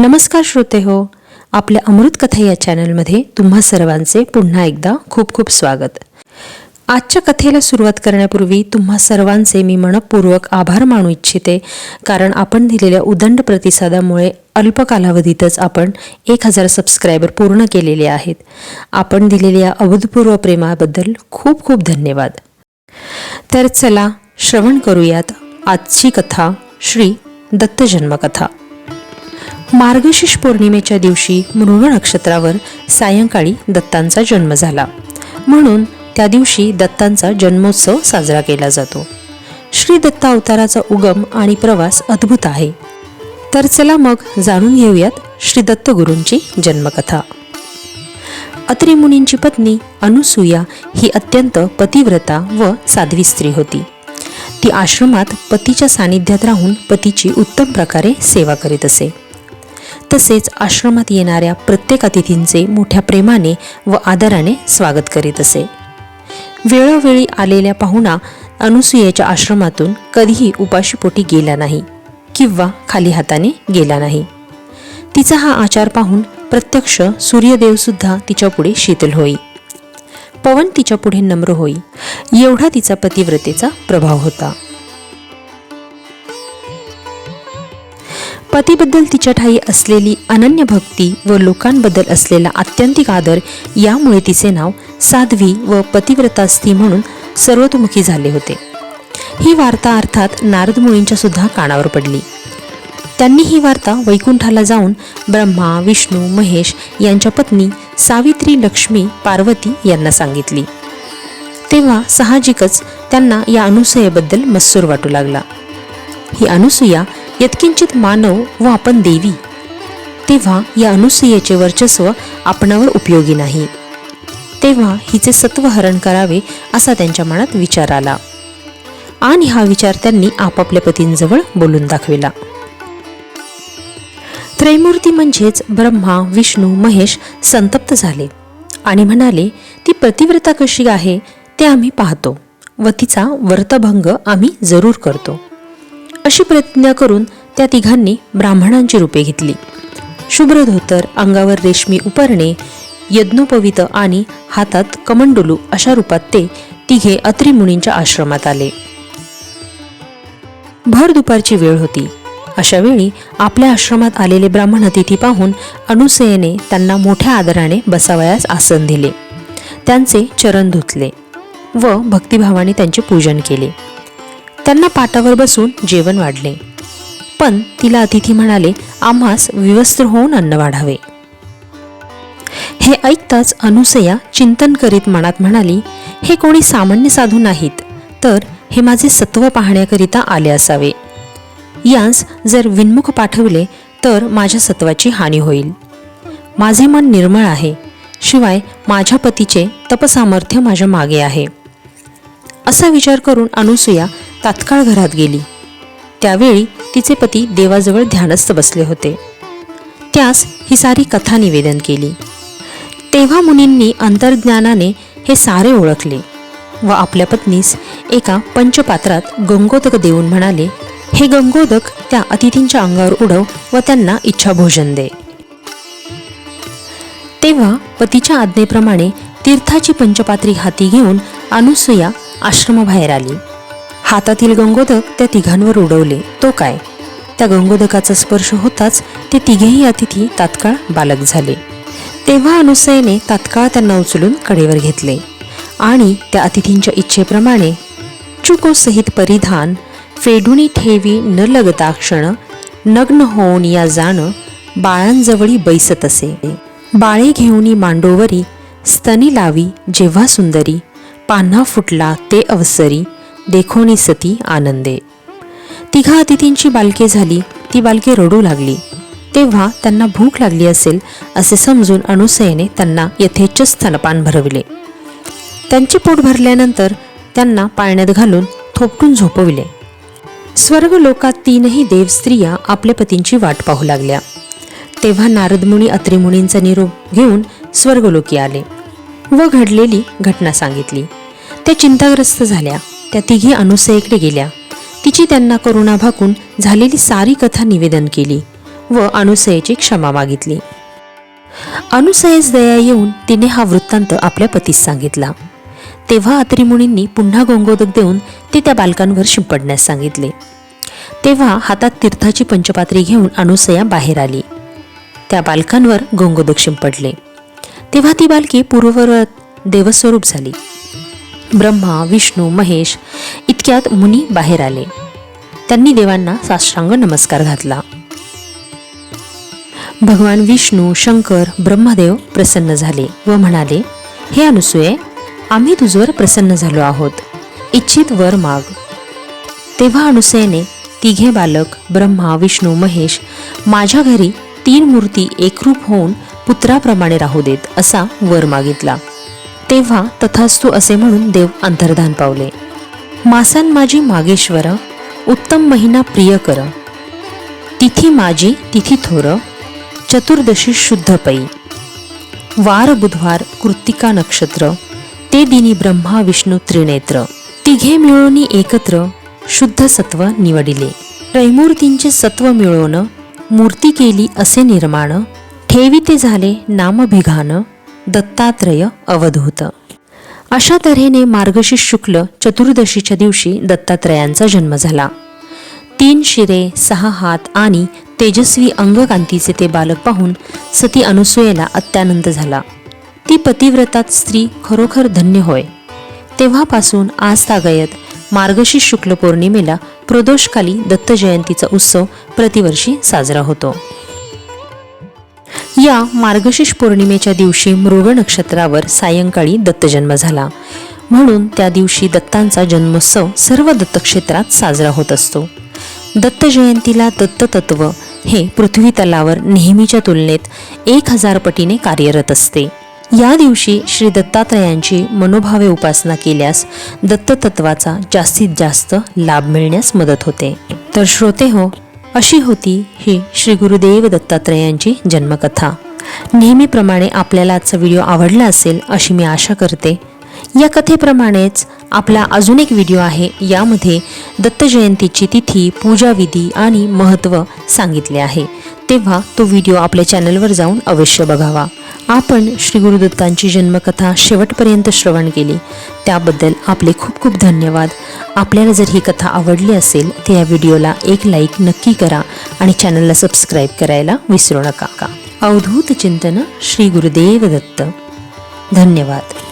नमस्कार श्रोते हो आपल्या अमृत कथा या चॅनलमध्ये तुम्हा सर्वांचे पुन्हा एकदा खूप खूप स्वागत. आजच्या कथेला सुरुवात करण्यापूर्वी तुम्हा सर्वांचे मी मनपूर्वक आभार मानू इच्छिते कारण आपण दिलेल्या उदंड प्रतिसादामुळे अल्प कालावधीतच आपण एक हजार सबस्क्रायबर पूर्ण केलेले आहेत. आपण दिलेल्या अभूतपूर्व प्रेमाबद्दल खूप खूप धन्यवाद. तर चला श्रवण करूयात आजची कथा श्री दत्त जन्मकथा. मार्गशीर्ष पौर्णिमेच्या दिवशी मृग नक्षत्रावर सायंकाळी दत्तांचा जन्म झाला. म्हणून त्या दिवशी दत्तांचा जन्मोत्सव साजरा केला जातो. श्री दत्ता अवताराचा उगम आणि प्रवास अद्भुत आहे. तर चला मग जाणून घेऊयात श्री दत्तगुरूंची जन्मकथा. अत्रि मुनींची पत्नी अनुसूया ही अत्यंत पतिव्रता व साध्वी स्त्री होती. ती आश्रमात पतीच्या सानिध्यात राहून पतीची उत्तम प्रकारे सेवा करीत असे. तसेच आश्रमात येणाऱ्या प्रत्येक अतिथींचे मोठ्या प्रेमाने व आदराने स्वागत करीत असे. वेळोवेळी आलेल्या पाहुणा अनुसूयेच्या आश्रमातून कधीही उपाशीपोटी गेला नाही किंवा खाली हाताने गेला नाही. तिचा हा आचार पाहून प्रत्यक्ष सूर्यदेवसुद्धा तिच्यापुढे शीतल होई. पवन तिच्यापुढे नम्र होई. एवढा तिचा पतिव्रतेचा प्रभाव होता. पतीबद्दल तिच्या ठाई असलेली अनन्य भक्ती व लोकांबद्दल असलेला आत्यंतिक आदर यामुळे तिचे नाव साध्वी व पतिव्रता स्त्री म्हणून सर्वतोमुखी झाले होते. ही वार्ता अर्थात नारद मुळींच्या सुद्धा कानावर पडली. त्यांनी ही वार्ता वैकुंठाला जाऊन ब्रह्मा विष्णू महेश यांच्या पत्नी सावित्री लक्ष्मी पार्वती यांना सांगितली. तेव्हा साहजिकच त्यांना या अनुसयेबद्दल मत्सूर वाटू लागला. ही अनुसूया यत्किंचित मानव व आपण देवी. तेव्हा या अनुसूयेचे वर्चस्व आपणावर उपयोगी नाही. तेव्हा हिचे सत्व हरण करावे असा त्यांच्या मनात विचार आला. आणि हा विचार त्यांनी आपापल्या पतींजवळ बोलून दाखविला. त्रैमूर्ती म्हणजेच ब्रह्मा विष्णू महेश संतप्त झाले. आणि म्हणाले ती प्रतिव्रता कशी आहे ते आम्ही पाहतो व तिचा व्रतभंग आम्ही जरूर करतो. अशी प्रतिज्ञा करून त्या तिघांनी ब्राह्मणांची रूपे घेतली. शुभ्र धोतर अंगावर रेशमी उपरणे यज्ञोपवित आणि हातात कमंडुलू अशा रूपात ते तिघे अत्रिमुनींच्या आश्रमात आले. भर दुपारची वेळ होती. अशा वेळी आपल्या आश्रमात आलेले ब्राह्मण अतिथी पाहून अनुसयेने त्यांना मोठ्या आदराने बसावयास आसन दिले. त्यांचे चरण धुतले व भक्तिभावाने त्यांचे पूजन केले. त्यांना पाटावर बसून जेवण वाढले. पण तिला अतिथी म्हणाले आम्हास विवस्त्र होऊन अन्न वाढावे. हे ऐकताच अनुसया चिंतन करीत मनात म्हणाली हे कोणी सामान्य साधू नाहीत तर हे माझे सत्व पाहण्याकरिता आले असावे. यांस जर विन्मुख पाठवले तर माझ्या सत्वाची हानी होईल. माझे मन निर्मळ आहे शिवाय माझ्या पतीचे तपसामर्थ्य माझ्या मागे आहे. असा विचार करून अनुसूया तात्काळ घरात गेली. त्यावेळी तिचे पती देवाजवळ ध्यानस्थ बसले होते. त्यास ही सारी कथा निवेदन केली. तेव्हा मुनींनी अंतर्ज्ञानाने हे सारे ओळखले व आपल्या पत्नीस एका पंचपात्रात गंगोदक देऊन म्हणाले हे गंगोदक त्या अतिथींच्या अंगावर उडव व त्यांना इच्छा भोजन दे. तेव्हा पतीच्या आज्ञेप्रमाणे तीर्थाची पंचपात्री हाती घेऊन अनुसूया आश्रमाबाहेर आली. हातातील गंगोदक त्या तिघांवर उडवले. तो काय? त्या गंगोदकाचा स्पर्श होताच ते तिघेही अतिथी तात्काळ बालक झाले. तेव्हा अनुसयेने तात्काळ त्यांना उचलून कडेवर घेतले. आणि त्या अतिथींच्या इच्छेप्रमाणे चुकोसहित परिधान फेडुनी ठेवी न लगता क्षण नग्न होऊन या जाणं बाळांजवळी बैसत असे. बाळे घेऊनी मांडोवरी स्तनी लावी जेव्हा सुंदरी पान्हा फुटला ते अवसरी देखोनी सती आनंदे. तिघा अतिथींची बालके झाली ती बालके रडू लागली. तेव्हा त्यांना भूक लागली असेल असे समजून अनुसयेने त्यांना यथेच्छ स्तनपान भरविले. त्यांचे पोट भरल्यानंतर त्यांना पाळण्यात घालून थोपटून झोपविले. स्वर्ग लोकात तीनही देवस्त्रिया आपल्या पतींची वाट पाहू लागल्या. तेव्हा नारदमुनी अत्रिमुनींचा निरोप घेऊन स्वर्गलोकी आले व घडलेली घटना सांगितली. त्या चिंताग्रस्त झाल्या. त्या तिघी अनुसयेकडे गेल्या. तिची त्यांना करुणा भाकून झालेली सारी कथा निवेदन केली व अनुसयेची क्षमा मागितली. अनुसयेस दया येऊन तिने हा वृत्तांत आपल्या पतीस सांगितला. तेव्हा अत्रिमुनींनी पुन्हा गोंगोदक देऊन ते त्या बालकांवर शिंपडण्यास सांगितले. तेव्हा हातात तीर्थाची पंचपात्री घेऊन अनुसया बाहेर आली. त्या बालकांवर गोंगोदक शिंपडले. तेव्हा ती बालकी पूर्ववत देवस्वरूप झाली. ब्रह्मा विष्णू महेश इतक्यात मुनी बाहेर आले. त्यांनी देवांना साष्टांग नमस्कार घातला. भगवान विष्णू शंकर ब्रह्मदेव प्रसन्न झाले व म्हणाले हे अनुसूये आम्ही तुझवर प्रसन्न झालो आहोत. इच्छित वर माग. तेव्हा अनुसयेने तिघे बालक ब्रह्मा विष्णू महेश माझ्या घरी तीन मूर्ती एकरूप होऊन पुत्राप्रमाणे राहू देत असा वर मागितला. तेव्हा तथास्तु असे म्हणून देव अंतर्धान पावले. मासान माझी मागेश्वर उत्तम महिना प्रिय कर. तिथी माझी तिथी थोर. चतुर्दशी शुद्ध पै. वार बुधवार कृत्तिका नक्षत्र. ते दिनी ब्रह्मा विष्णू त्रिनेत्र. तिघे मिळून एकत्र शुद्ध सत्व निवडिले. त्रैमूर्तींचे सत्व मिळवून मूर्ती केली असे निर्माण. ठेवी ते झाले नामभिघान. दत्तात्रय अवधूत अशा तऱ्हेने मार्गशीर्ष शुक्ल चतुर्दशीच्या दिवशी दत्तात्रयांचा जन्म झाला. तीन शिरे सहा हात आणि तेजस्वी अंगकांतीचे ते बालक पाहून सती अनुसूयेला अत्यानंद झाला. ती पतिव्रतात स्त्री खरोखर धन्य होय. तेव्हापासून आज तागयत मार्गशीर्ष शुक्ल पौर्णिमेला प्रदोषकाली दत्त जयंतीचा उत्सव प्रतिवर्षी साजरा होतो. या मार्गशीर्ष पौर्णिमेच्या दिवशी मृग नक्षत्रावर सायंकाळी दत्तजन्म झाला. म्हणून त्या दिवशी दत्तांचा जन्मोत्सव सर्व दत्तक्षेत्रात साजरा होत असतो. दत्त जयंतीला दत्ततत्व हे पृथ्वी तलावर नेहमीच्या तुलनेत एक हजार पटीने कार्यरत असते. या दिवशी श्री दत्तात्रयांची मनोभावे उपासना केल्यास दत्ततत्वाचा जास्तीत जास्त लाभ मिळण्यास मदत होते. तर श्रोते हो अशी होती ही श्री गुरुदेव दत्तात्रयांची जन्मकथा. नेहमीप्रमाणे आपल्याला आजचा व्हिडिओ आवडला असेल अशी मी आशा करते. या कथेप्रमाणेच आपला अजून एक व्हिडिओ आहे यामध्ये दत्त जयंतीची तिथी पूजाविधी आणि महत्त्व सांगितले आहे. तेव्हा तो व्हिडिओ आपल्या चॅनलवर जाऊन अवश्य बघावा. आपण श्री गुरुदत्तांची जन्मकथा शेवटपर्यंत श्रवण केली. त्याबद्दल आपले खूप खूप धन्यवाद. आपल्याला जर ही कथा आवडली असेल तर या व्हिडिओला एक लाईक नक्की करा आणि चॅनलला सबस्क्राईब करायला विसरू नका. का अवधूत चिंतन श्री गुरुदेव दत्त. धन्यवाद.